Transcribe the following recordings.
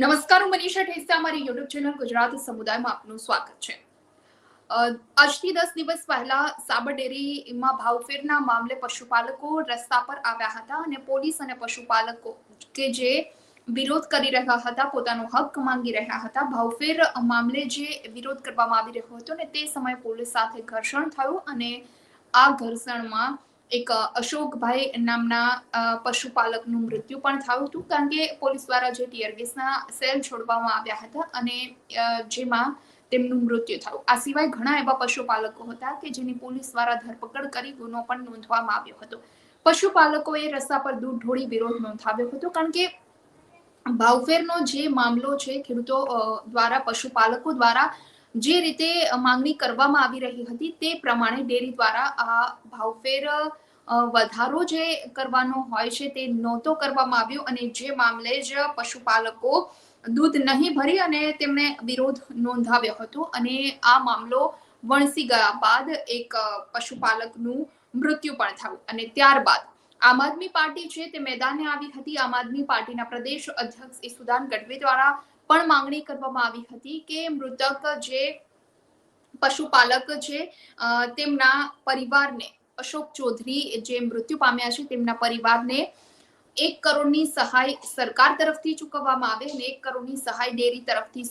નમસ્કાર, હું મનીષા ઠેસા, અમારી યુટ્યુબ ચેનલ ગુજરાત સમુદાયમાં આપનું સ્વાગત છે. આજથી દસ દિવસ પહેલા સાબર ડેરીમાં ભાવફેરના મામલે પશુપાલકો રસ્તા પર આવ્યા હતા અને પોલીસ અને પશુપાલકો કે જે વિરોધ કરી રહ્યા હતા, પોતાનો હક માંગી રહ્યા હતા, ભાવફેર મામલે જે વિરોધ કરવામાં આવી રહ્યો હતો ને તે સમયે પોલીસ સાથે ઘર્ષણ થયું અને આ ઘર્ષણમાં એક અશોકભાઈ નામના પશુપાલકનું મૃત્યુ પણ થયું હતું કારણ કે પોલીસ દ્વારા જે ટીયર સેલ છોડવામાં આવ્યા હતા અને જેમાં તેમનું મૃત્યુ થયું. આ સિવાય ઘણા એવા પશુપાલકો હતા કે જેની પોલીસ દ્વારા ધરપકડ કરી ગુનો પણ નોંધવામાં આવ્યો હતો. પશુપાલકોએ રસ્તા પર દૂધ ઢોળી વિરોધ નોંધાવ્યો હતો કારણ કે ભાવફેરનો જે મામલો છે ખેડૂતો દ્વારા, પશુપાલકો દ્વારા જે રીતે માંગણી કરવામાં આવી રહી હતી તે પ્રમાણે ડેરી દ્વારા આ ભાવફેર વધારો જે કરવાનો હોય છે તે નહોતો કરવામાં આવ્યો અને જે મામલે જ પશુપાલકો દૂધ નહીં ભરી અને તેમણે વિરોધ નોંધાવ્યો હતો અને આ મામલો વણસી ગયા બાદ એક પશુપાલકનું મૃત્યુ પણ થયું અને ત્યારબાદ આમ આદમી પાર્ટી છે તે મેદાને આવી હતી, આમ આદમી પાર્ટીના પ્રદેશ અધ્યક્ષ ઈસુદાન ગઢવી દ્વારા પણ માંગણી કરવામાં આવી હતી કે મૃતક જે પશુપાલક છે તેમના પરિવારને અશોક ચૌધરી જે મૃત્યુ પામ્યા છે, તેમના પરિવારને એક કરોડની સહાય સરકાર તરફથી ચૂકવવામાં આવે અને એક કરોડની સહાય ડેરી તરફથી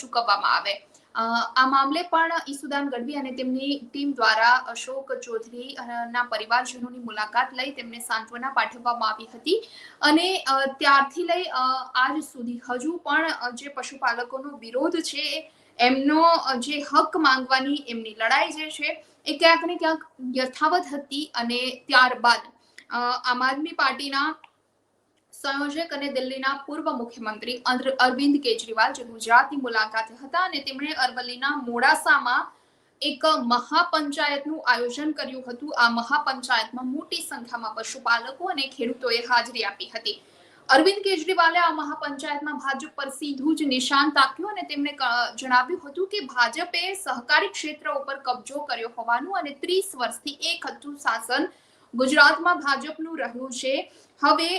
ચૂકવવામાં આવે. આ મામલે પણ ઈસુદાન ગઢવી અને તેમની ટીમ દ્વારા અશોક ચૌધરી ના પરિવારજનોની મુલાકાત લઈ તેમને સાંત્વના પાઠવવામાં આવી હતી. અને ત્યારથી લઈ આજ સુધી હજુ પણ જે પશુપાલકોનો વિરોધ છે, એમનો જે હક માંગવાની એમની લડાઈ જે છે, એ ક્યાંક ને ક્યાંક યથાવત હતી અને ત્યારબાદ આમ આદમી પાર્ટીના સંયોજક અને દિલ્હીના પૂર્વ મુખ્યમંત્રી અર- અરવિંદ કેજરીવાલ જે ગુજરાતની મુલાકાતે હતા અને તેમણે અરવલ્લીના મોડાસામાં એક મહાપંચાયતનું આયોજન કર્યું હતું. આ મહાપંચાયતમાં મોટી સંખ્યામાં પશુપાલકો અને ખેડૂતોએ હાજરી આપી હતી. અરવિંદ કેજરીવાલે આ મહાપંચાયતમાં ભાજપ પર સીધું જ નિશાન તાક્યું અને તેમણે જણાવ્યું હતું કે ભાજપે સહકારી ક્ષેત્ર ઉપર કબજો કર્યો હોવાનું અને ત્રીસ વર્ષથી એક હતું શાસન ગુજરાતમાં ભાજપનું રહ્યું છે. હવે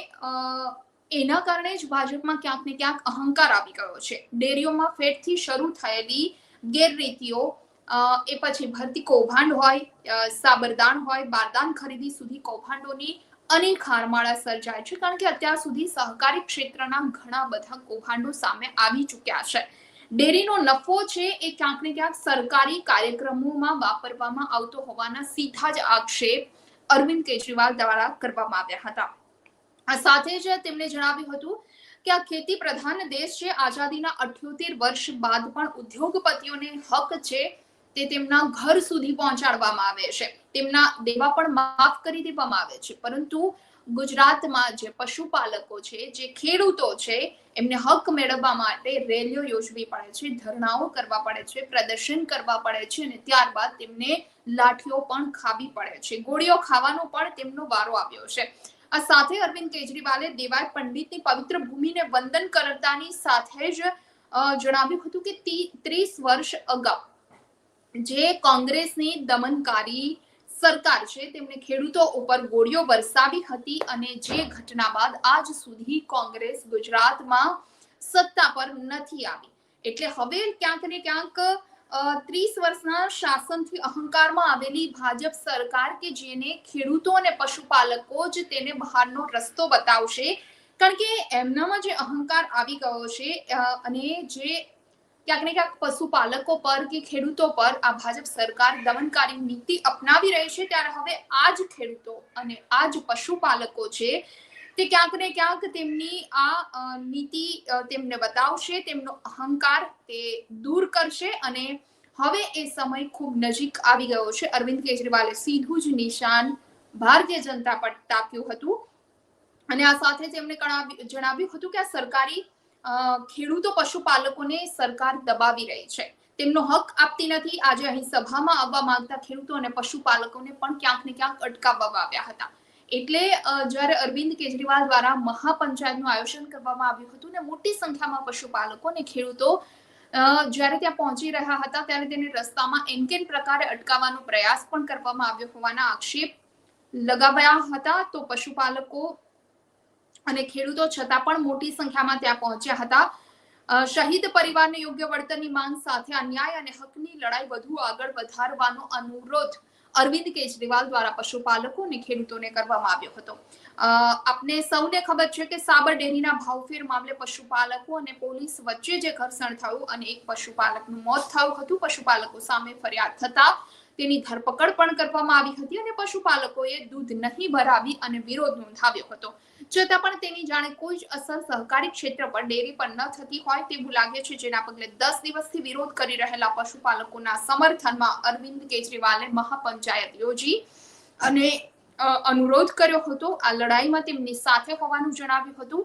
એના કારણે જ ભાજપમાં ક્યાંક ને ક્યાંક અહંકાર આવી ગયો છે. ડેરીઓમાં ફેટથી શરૂ થયેલી ગેરરીતિઓ એ પછી ભરતી કૌભાંડ હોય સાબરદાન હોય, બારદાન ખરીદી સુધી કૌભાંડોની અનેક હારમાળા સર્જાય છે, કારણ કે અત્યાર સુધી સહકારી ક્ષેત્રના ઘણા બધા કૌભાંડો સામે આવી ચૂક્યા છે. ડેરીનો નફો છે એ ક્યાંક ને ક્યાંક સરકારી કાર્યક્રમોમાં વાપરવામાં આવતો હોવાના સીધા જ આક્ષેપ અરવિંદ કેજરીવાલ દ્વારા કરવામાં આવ્યા હતા. સાથે જ તેમણે જણાવ્યું હતું કે આ ખેતી પ્રધાન દેશ છે. આઝાદીના અઠ્યોતેર વર્ષ બાદ પણ ઉદ્યોગપતિઓને હક છે તે તેમના ઘર સુધી પહોંચાડવામાં આવે છે. તેમના દેવા પણ માફ કરી દેવામાં આવે છે. પરંતુ ગુજરાતમાં જે પશુપાલકો છે, જે ખેડૂતો છે, એમને હક મેળવવા માટે રેલીઓ યોજવી પડે છે, ધરણાઓ કરવા પડે છે, પ્રદર્શન કરવા પડે છે અને ત્યારબાદ તેમને લાઠીઓ પણ ખાવી પડે છે. ગોળીઓ ખાવાનો પણ તેમનો વારો આવ્યો છે. આ સાથે અરવિંદ કેજરીવાલે દેવાય પંડિતની પવિત્ર ભૂમિને વંદન કરતાની સાથે જ જણાવ્યું હતું કે ત્રીસ વર્ષ અગાઉ જે કોંગ્રેસની દમનકારી સરકાર છે, તેમણે ખેડૂતો ઉપર ગોળીઓ વરસાવી હતી અને જે ઘટના બાદ આજ સુધી કોંગ્રેસ ગુજરાતમાં સત્તા પર નથી આવી. એટલે હવે ક્યાંક ને ક્યાંક ત્રીસ વર્ષના શાસનથી અહંકારમાં આવેલી ભાજપ સરકાર કે જેને ખેડૂતો અને પશુપાલકો જ તેને બહારનો રસ્તો બતાવશે, કારણ કે એમનામાં જે અહંકાર આવી ગયો છે અને જે ક્યાંક ને ક્યાંક પશુપાલકો પર કે ખેડૂતો પર આ ભાજપ સરકાર દમનકારી નીતિ અપનાવી રહી છે, ત્યારે હવે આ જ ખેડૂતો અને આ જ પશુપાલકો છે તે ક્યાંક ને ક્યાંક તેમની આ નીતિ તેમને બતાવશે, તેમનો અહંકાર તે દૂર કરશે અને હવે એ સમય ખૂબ નજીક આવી ગયો છે. અરવિંદ કેજરીવાલે સીધું જ નિશાન ભારતીય જનતા પર તાક્યું હતું. અને આ સાથે તેમણે જણાવ્યું હતું કે આ સરકારી ખેડૂતો પશુપાલકોને સરકાર દબાવી રહી છે. તેમનો હક આપતી નથી. આજે અહીં સભામાં આવવા માંગતા ખેડૂતો અને પશુપાલકોને પણ ક્યાંક ને ક્યાંક અટકાવવામાં આવ્યા હતા. એટલે જ્યારે અરવિંદ કેજરીવાલ દ્વારા મહાપંચાયતનું આયોજન કરવામાં આવ્યું હતું ને મોટી સંખ્યામાં પશુપાલકો અને ખેડૂતો જ્યારે ત્યાં પહોંચી રહ્યા હતા ત્યારે તેને રસ્તામાં એનકેન પ્રકારે અટકાવવાનો પ્રયાસ પણ કરવામાં આવ્યો હોવાના આક્ષેપ લગાવ્યા હતા. તો પશુપાલકો અને ખેડૂતો છતાં પણ મોટી સંખ્યામાં ત્યાં પહોંચ્યા હતા. શહીદ પરિવારને યોગ્ય વળતરની માંગ સાથે અન્યાય અને હકની લડાઈ વધુ આગળ વધારવાનો અનુરોધ અરવિંદ કેજરીવાલ દ્વારા પશુપાલકો અને ખેડૂતોને કરવામાં આવ્યો હતો. આપને સૌને ખબર છે કે સાબર ડેરીના ભાવફેર મામલે પશુપાલકો અને પોલીસ વચ્ચે જે ઘર્ષણ થયું અને એક પશુપાલકનું મોત થયું હતું પશુપાલકો સામે ફરિયાદ થતા તેની ધરપકડ પણ કરવામાં આવી હતી અને પશુપાલકોએ દૂધ નહીં ભરાવી અને વિરોધ નોંધાવ્યો હતો. છતાં પણ તેની જાણે કોઈ જ અસર સહકારી ક્ષેત્ર પર ડેરી પર ન થતી હોય તેવું લાગે છે, જેના પગલે દસ દિવસથી વિરોધ કરી રહેલા પશુપાલકોના સમર્થનમાં અરવિંદ કેજરીવાલે મહાપંચાયત યોજી અને અનુરોધ કર્યો હતો. આ લડાઈમાં તેમની સાથે હોવાનું જણાવ્યું હતું.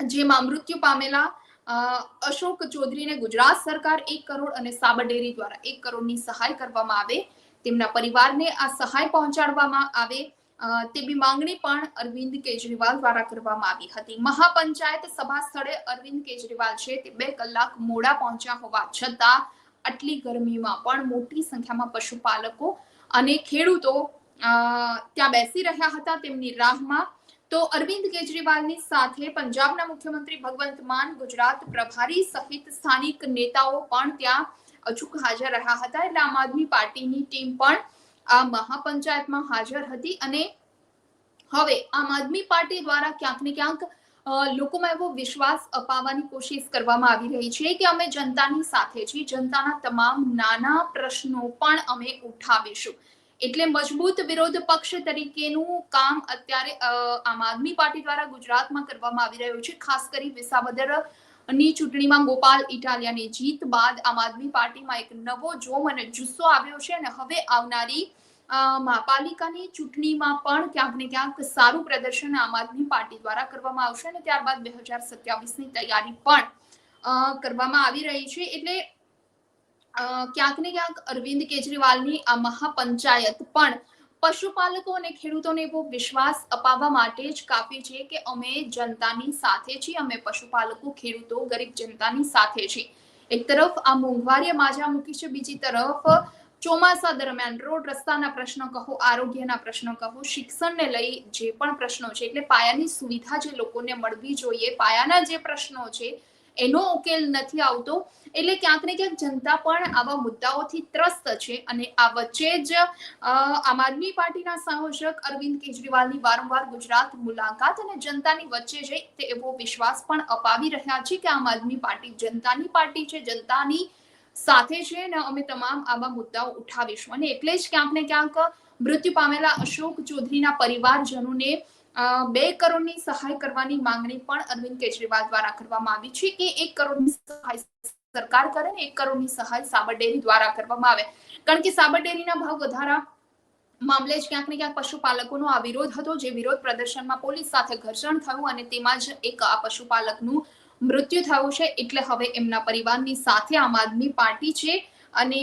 જેમાં મૃત્યુ પામેલા અશોક ચૌધરીને ગુજરાત સરકાર એક કરોડ અને સાબર ડેરી દ્વારા એક કરોડની સહાય કરવામાં આવે, તેમના પરિવારને આ સહાય પહોંચાડવામાં આવે તેવી માંગણી પણ અરવિંદ કેજરીવાલ દ્વારા કરવામાં આવી હતી. મહાપંચાયત સભા સ્થળે અરવિંદ કેજરીવાલ છે, તે બે કલાક મોડા પહોંચ્યા હોવા છતાં આટલી ગરમીમાં પણ મોટી સંખ્યામાં પશુપાલકો અને ખેડૂતો ત્યાં બેસી રહ્યા હતા. તેમની રાહમાં તો અરવિંદ કેજરીવાલની સાથે પંજાબના મુખ્યમંત્રી ભગવંત માન, ગુજરાત પ્રભારી સહિત સ્થાનિક નેતાઓ પણ ત્યાં અચૂક હાજર રહ્યા હતા. એટલે આમ આદમી પાર્ટીની ટીમ પણ આ મહાપંચાયતમાં હાજર હતી અને હવે આમ આદમી પાર્ટી દ્વારા ક્યાંક ને ક્યાંક લોકોમાં એવો વિશ્વાસ અપાવવાની કોશિશ કરવામાં આવી રહી છે કે અમે જનતાની સાથે છીએ. જનતાના તમામ નાના પ્રશ્નો પણ અમે ઉઠાવીશું. એટલે મજબૂત વિરોધ પક્ષ તરીકેનું કામ અત્યારે આમ આદમી પાર્ટી દ્વારા ગુજરાતમાં કરવામાં આવી રહ્યું છે. ખાસ કરી વિસાવદરની ચૂંટણીમાં ગોપાલ ઇટાલિયાની જીત બાદ આમ આદમી પાર્ટીમાં એક નવો જોમ અને જુસ્સો આવ્યો છે અને હવે આવનારી મહાપાલિકાની ચૂંટણીમાં પણ ક્યાંક ને ક્યાંક સારું પ્રદર્શન આમ આદમી પાર્ટી દ્વારા કરવામાં આવશે અને ત્યારબાદ બે હજાર સત્યાવીસની તૈયારી પણ કરવામાં આવી રહી છે. એટલે ક્યાંક ને ક્યાંક અરવિંદ કેજરીવાલની આ મહાપંચાયત પણ પશુપાલકો અને ખેડૂતોને એવો વિશ્વાસ અપાવવા માટે જ કાપી છે કે અમે જનતાની સાથે છીએ, અમે પશુપાલકો, ખેડૂતો, ગરીબ જનતાની સાથે છીએ. એક તરફ આ મોંઘવારીએ માજા મૂકી છે, બીજી તરફ ચોમાસા દરમિયાન રોડ રસ્તાના પ્રશ્નો કહો, આરોગ્યના પ્રશ્નો કહો, શિક્ષણને લઈ જે પણ પ્રશ્નો છે, એટલે પાયાની સુવિધા જે લોકોને મળવી જોઈએ, પાયાના જે પ્રશ્નો છે એનો ઉકેલ નથી આવતો, એટલે ક્યાંક ને ક્યાંક જનતા પણ આવા મુદ્દાઓથી ત્રસ્ત છે. અને આ વચ્ચે જ આમ આદમી પાર્ટીના સંયોજક અરવિંદ કેજરીવાલની વારંવાર ગુજરાત મુલાકાત અને જનતાની વચ્ચે જઈ તે એવો વિશ્વાસ પણ અપાવી રહ્યા છે કે આમ આદમી પાર્ટી જનતાની પાર્ટી છે, જનતાની સાથે છે ને અમે તમામ આવા મુદ્દાઓ ઉઠાવીશું. અને એટલે જ ક્યાંક ને ક્યાંક મૃત્યુ પામેલા અશોક ચૌધરીના પરિવારજનોને બે કરોડની સહાય કરવાની માંગણી પણ અરવિંદ કેજરીવાલ દ્વારા કરવામાં આવી છે કે એક કરોડની સહાય સરકાર કરે ને એક કરોડની સહાય સાબર ડેરી દ્વારા કરવામાં આવે. કારણ કે સાબર ડેરીના ભાવ વધારા મામલે જ ક્યાંક ને ક્યાંક પશુપાલકોનો આ વિરોધ હતો. જે વિરોધ પ્રદર્શનમાં પોલીસ સાથે ઘર્ષણ થયું અને તેમાં જ એક આ પશુપાલકનું મૃત્યુ થયું છે. એટલે હવે એમના પરિવારની સાથે આમ આદમી પાર્ટી છે અને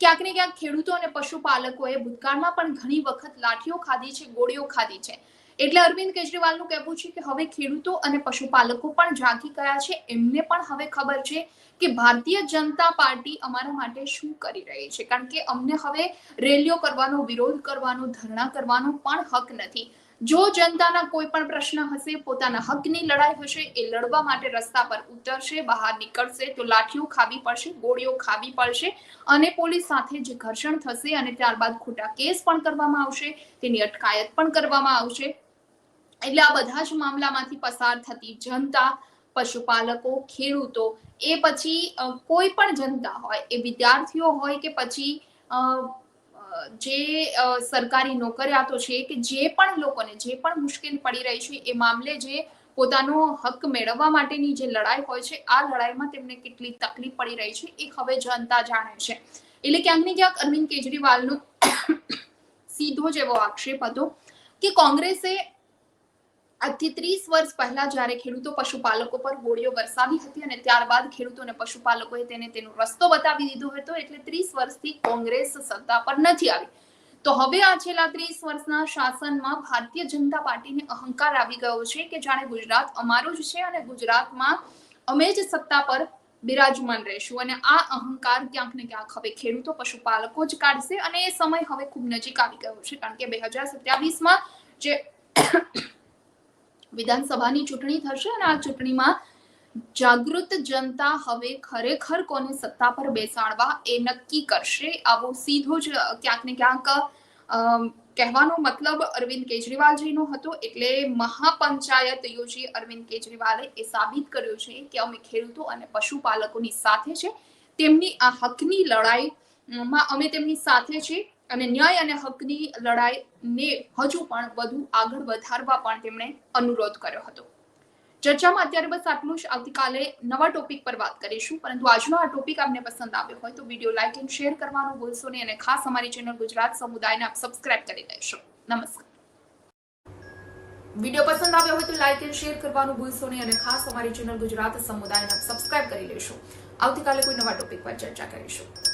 ક્યાંક ને ક્યાંક ખેડૂતો અને પશુપાલકોએ ભૂતકાળમાં પણ ઘણી વખત લાઠીઓ ખાધી છે, ગોળીઓ ખાધી છે. એટલે અરવિંદ કેજરીવાલનું કહેવું છે કે હવે ખેડૂતો અને પશુપાલકો પણ જાગી ગયા છે. એમને પણ હવે ખબર છે કે ભારતીય જનતા પાર્ટી અમારા માટે શું કરી રહી છે. કારણ કે અમને હવે રેલીઓ કરવાનો, વિરોધ કરવાનો, ધરણા કરવાનો પણ હક નથી. જો જનતાના કોઈ પણ પ્રશ્ન હશે, પોતાના હકની લડાઈ હશે, એ લડવા માટે રસ્તા પર ઉતરશે, બહાર નીકળશે, તો લાઠીઓ ખાવી પડશે, ગોળીઓ ખાવી પડશે અને પોલીસ સાથે જે ઘર્ષણ થશે અને ત્યારબાદ ખોટા કેસ પણ કરવામાં આવશે, તેની અટકાયત પણ કરવામાં આવશે. એટલે આ બધા જ મામલામાંથી પસાર થતી જનતા, પશુપાલકો, ખેડૂતો, એ પછી કોઈ પણ જનતા હોય, એ વિદ્યાર્થીઓ હોય કે પછી જે સરકારી નોકરિયાતો છે કે જે પણ લોકોને, જે પણ મુશ્કેલ પડી રહી છે, એ મામલે જે પોતાનો હક મેળવવા માટેની જે લડાઈ હોય છે, આ લડાઈમાં તેમને કેટલી તકલીફ પડી રહી છે, એ હવે જનતા જાણે છે. એટલે ક્યાંક ને ક્યાંક અરવિંદ કેજરીવાલનો સીધો જ એવો આક્ષેપ હતો કે કોંગ્રેસે આજથી ત્રીસ વર્ષ પહેલા જ્યારે ખેડૂતો પશુપાલકો પર ગોળીઓ વરસાવી હતી અને ત્યારબાદ ખેડૂતો અને પશુપાલકોએ તેને તેનો રસ્તો બતાવી દીધો હતો, એટલે ત્રીસ વર્ષથી કોંગ્રેસ સત્તા પર નથી આવી. તો હવે આ છેલ્લા ત્રીસ વર્ષના શાસનમાં ભારતીય જનતા પાર્ટીને અહંકાર આવી ગયો છે કે જાણે ગુજરાત અમારું જ છે અને ગુજરાતમાં અમે જ સત્તા પર બિરાજમાન રહેશું અને આ અહંકાર ક્યાંક ને ક્યાંક હવે ખેડૂતો, પશુપાલકો જ કાઢશે અને એ સમય હવે ખૂબ નજીક આવી ગયો છે, કારણ કે બે હજાર સત્યાવીસમાં જે વિધાનસભાની ચૂંટણી થશે અને આ ચૂંટણીમાં જાગૃત જનતા હવે ખરેખર કોને સત્તા પર બેસાડવા એ નક્કી કરશે? આવો સીધો જ ક્યાંક ને ક્યાંક કહેવાનો મતલબ અરવિંદ કેજરીવાલજીનો હતો. એટલે મહાપંચાયત યોજી અરવિંદ કેજરીવાલે એ સાબિત કર્યું છે કે અમે ખેડૂતો અને પશુપાલકોની સાથે છે. તેમની આ હકની લડાઈ માં અમે તેમની સાથે છે અને ન્યાય અને હકની લડાઈને હજુ પણ વધુ આગળ વધારવા પણ તેમણે અનુરોધ કર્યો હતો. ચર્ચામાં અત્યારે બસ આટલું જ. આવતીકાલે નવા ટોપિક પર વાત કરીશું. પરંતુ આજનો આ ટોપિક આપને પસંદ આવ્યો હોય તો વીડિયો લાઇક એન્ડ શેર કરવાનું ભૂલશો નહીં અને ખાસ અમારી ચેનલ ગુજરાત સમુદાયને આપ સબસ્ક્રાઇબ કરી દેશો. નમસ્કાર. વીડિયો પસંદ આવ્યો હોય તો લાઇક એન્ડ શેર કરવાનું ભૂલશો નહીં અને ખાસ અમારી ચેનલ ગુજરાત સમુદાયને આપ સબસ્ક્રાઇબ કરી લેશો. આવતીકાલે કોઈ નવા ટોપિક પર ચર્ચા કરીશું.